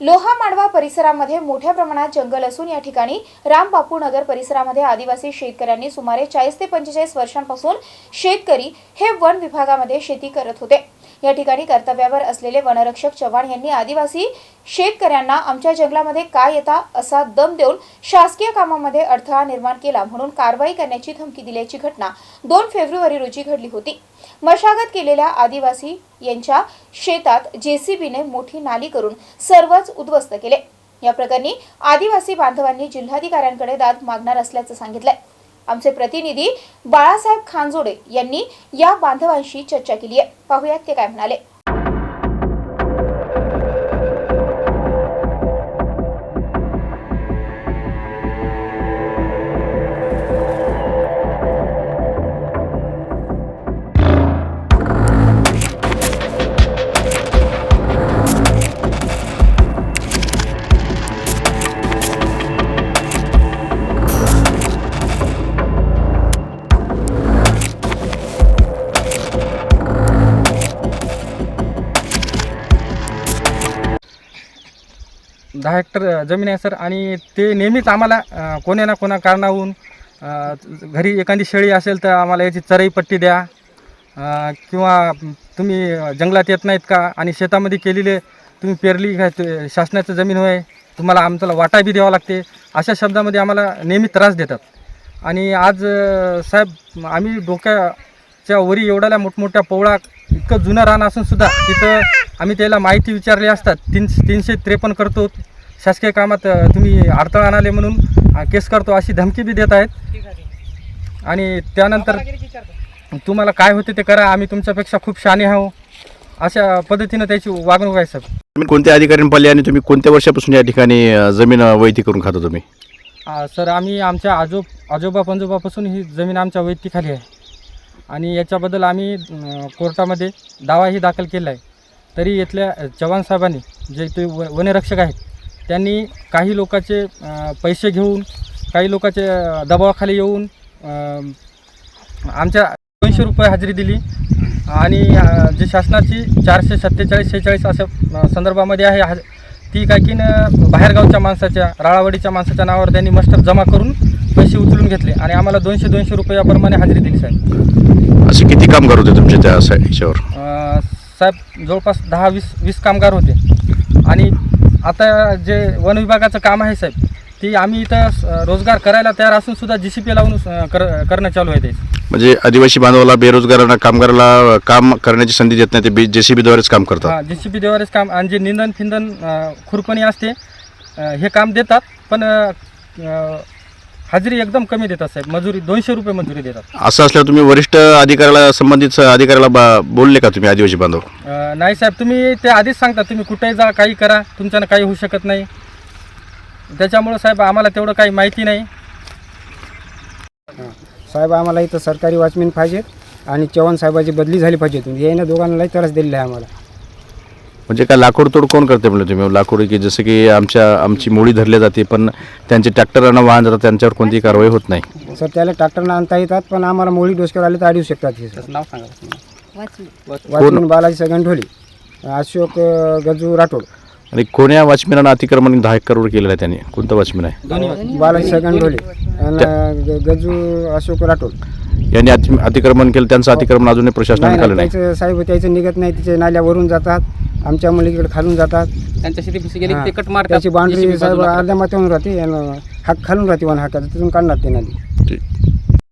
लोहा मांडवा परिसरामध्ये मोठ्या प्रमाणात जंगल असून या ठिकाणी रामबापू नगर परिसरामध्ये आदिवासी शेतकऱ्यांनी सुमारे चाळीस ते पंचेचाळीस वर्षांपासून शेतकरी हे वन विभागामध्ये शेती करत होते. या ठिकाणी कर्तव्यावर असलेले वनरक्षक चव्हाण यांनी आदिवासी शेतकऱ्यांना आमच्या जंगलामध्ये काय येता असा दम देऊन शासकीय कामामध्ये अडथळा निर्माण केला म्हणून कारवाई करण्याची धमकी दिल्याची घटना दोन फेब्रुवारी रोजी घडली होती. मशागत केलेल्या आदिवासी यांच्या शेतात जेसीबीने मोठी नाली करून सर्वच उद्ध्वस्त केले. या प्रकरणी आदिवासी बांधवांनी जिल्हाधिकाऱ्यांकडे दाद मागणार असल्याचं सांगितलंय. आमचे प्रतिनिधी बाळासाहेब खानजोडे यांनी या बांधवांशी चर्चा केली आहे. पाहुयात ते काय म्हणाले. दहा हेक्टर जमीन आहे सर. आणि ते नेहमीच आम्हाला कोण्या ना कोणा कारणाहून घरी एखादी शेळी असेल तर आम्हाला याची चरई पट्टी द्या. किंवा तुम्ही जंगलात येत नाहीत का आणि शेतामध्ये केलेले तुम्ही पेरली काय ते शासनाचं जमीन होय तुम्हाला आमच्याला वाटा बी द्यावा लागते. अशा शब्दामध्ये आम्हाला नेहमी त्रास देतात. आणि आज साहेब आम्ही डोक्याच्या वरी एवढ्याला मोठमोठ्या पोवळा इतकं जुनं रान असून सुद्धा तिथं आम्ही त्याला माहिती विचारली असतात. तीन तीनशे त्रेपन्न करतो. शासकीय कामात तुम्ही अडथळा आणाले म्हणून केस करतो अशी धमकी बी देत आहेत. आणि त्यानंतर तुम्हाला काय होते ते करा आम्ही तुमच्यापेक्षा खूप शाने आहो अशा पद्धतीनं त्याची वागणूक आहे सर. कोणत्या अधिकाऱ्यांनी पाहिले आणि तुम्ही कोणत्या वर्षापासून या ठिकाणी जमीन वैती करून खाता तुम्ही? सर आम्ही आमच्या आजो आजोबा पंजोबापासून ही जमीन आमच्या वैयक्तिखाली आहे. आणि याच्याबद्दल आम्ही कोर्टामध्ये दावाही दाखल केला आहे तरी इथल्या चव्हाण साहेबांनी जे ते व वनरक्षक आहेत त्यांनी काही लोकांचे पैसे घेऊन काही लोकांचे दबावाखाली येऊन आमच्या दोनशे रुपये हजेरी दिली. आणि जे शासनाची चारशे सत्तेचाळीस शेहेचाळीस अशा संदर्भामध्ये आहे हज ती काय की न बाहेरगावच्या माणसाच्या राळावाडीच्या माणसाच्या नावावर त्यांनी मस्टर जमा करून पैसे उचलून घेतले. आणि आम्हाला दोनशे दोनशे रुपयाप्रमाणे हजेरी दिली साहेब. असे किती कामगार होते तुमच्या त्या सा- ह्याच्यावर अं, साहेब जवळपास दहा वीस वीस कामगार होते. आणि आता जे वन विभागाचं काम आहे साहेब ती आम्ही इथं रोजगार करायला तयार असून सुद्धा जी सी पी लावून कर करणं चालू आहे ते. म्हणजे आदिवासी बांधवाला बेरोजगारांना कामगाराला काम करण्याची संधी देत नाही ते बी जे सी बीद्वारेच काम करतात. हां जी सी पी देवारेच काम आणि जे निंदन फिंदन खुरपणी असते हे काम देतात पण हजेरी एकदम कमी देतात साहेब. मजुरी दोनशे रुपये मजुरी देतात. असं असल्यावर तुम्ही वरिष्ठ अधिकाऱ्याला संबंधित अधिकाऱ्याला बा- बोलले का तुम्ही आदिवासी बांधव? अं, नाही साहेब तुम्ही ते आधीच सांगता तुम्ही कुठेही जा काही करा तुमच्यानं काही होऊ शकत नाही. त्याच्यामुळं साहेब आम्हाला तेवढं काही माहिती नाही. साहेब आम्हाला इथं सरकारी वॉचमॅन पाहिजेत आणि चव्हाण साहेबाची बदली झाली पाहिजे. तुम्ही यानं दोघांना लई त्रास दिलेला आहे आम्हाला. म्हणजे काय लाकूड तोड कोण करते म्हणलं तुम्ही? लाकूड की जसं की आमच्या आमची मुळी धरली जाते पण त्यांचे ट्रॅक्टरांना वाहन जातात त्यांच्यावर कोणतीही कारवाई होत नाही. सर त्याला ट्रॅक्टरनं आणता येतात पण आम्हाला मोळी डोसक्यावर आले तर अडवू शकतात हे सर. नाव सांगा बालाजी सगन ढोली अशोक गजू राठोड. आणि कोण्या वॉचमॅनानं अतिक्रमण दहा एकरवर केलेलं आहे त्यांनी? कोणतं वॉचमॅन आहे? बालाजी सगन ढोले आणि ग- गजू अशोक राठोड. यांनी अति अतिक्रमण केलं त्यांचं अतिक्रमण अजूनही नाही प्रशासनाने केलं नाही. साहेब त्याचं निघत नाही तिचे नाल्यावरून जातात. आमच्या मुलीकडे खालून जातात. त्यांच्या शेती गेली हां. ते कट मारतात. त्याची साहेब अर्ध्या राहते आणि हाक खालून राहते वन हाकाचं तिथून काढणार ते नदी.